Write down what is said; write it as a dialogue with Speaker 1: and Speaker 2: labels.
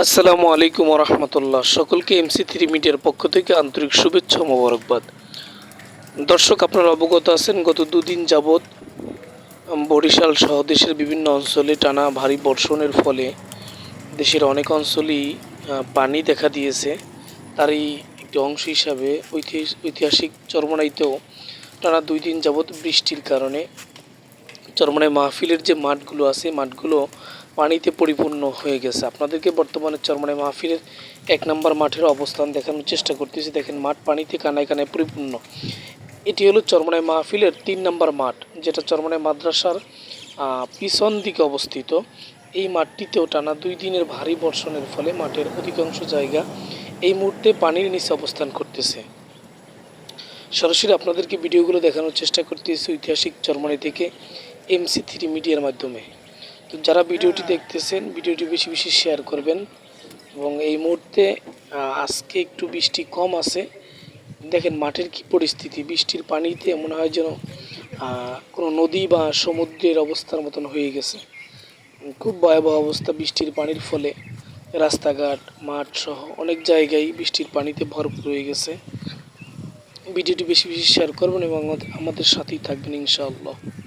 Speaker 1: আসসালামু আলাইকুম রহমতুল্লাহ সকলকে এমসি থ্রি মিডিয়ার পক্ষ থেকে আন্তরিক শুভেচ্ছা মোবারকবাদ। দর্শক, আপনারা অবগত আছেন, গত দুদিন যাবৎ বরিশাল সহ দেশের বিভিন্ন অঞ্চলে টানা ভারী বর্ষণের ফলে দেশের অনেক অঞ্চলেই পানি দেখা দিয়েছে। তারই একটি অংশ হিসাবে ঐতিহাস- ঐতিহাসিক চরমনাইতেও টানা দুই দিন যাবৎ বৃষ্টির কারণে চরমনাই মাহফিলের যে মাঠগুলো আছে মাঠগুলো পানিতে পরিপূর্ণ হয়ে গেছে। আপনাদেরকে বর্তমানে চরমনাই মাহফিলের এক নম্বর মাঠের অবস্থান দেখানোর চেষ্টা করতেছি। দেখেন মাঠ পানিতে কানায় কানায় পরিপূর্ণ। এটি হলো চরমনাই মাহফিলের তিন নম্বর মাঠ যেটা চরমনাই মাদ্রাসার আহ, পিছন দিকে অবস্থিত। এই মাঠটিতেও টানা দুই দিনের ভারী বর্ষণের ফলে মাঠের অধিকাংশ জায়গা এই মুহূর্তে পানির নিচে অবস্থান করতেছে। সরাসরি আপনাদেরকে ভিডিওগুলো দেখানোর চেষ্টা করতেছি। ঐতিহাসিক চরমানি থেকে এমসি থ্রি মিডিয়ার মাধ্যমে। তো যারা ভিডিওটি দেখতেছেন ভিডিওটি বেশি বেশি শেয়ার করবেন এবং এই মুহূর্তে আজকে একটু বৃষ্টি কম আছে। দেখেন মাঠের কি পরিস্থিতি বৃষ্টির পানিতে মনে হয় যেন কোনো নদী বা সমুদ্রের অবস্থার মতন হয়ে গেছে। খুব ভয়াবহ অবস্থা বৃষ্টির পানির ফলে। রাস্তাঘাট মাঠ সহ অনেক জায়গায় বৃষ্টির পানিতে ভরপুর হয়ে গেছে। ভিডিওটি বেশি বেশি শেয়ার করবেন এবং আমাদের- আমাদের সাথেই থাকবেন ইনশাআল্লাহ।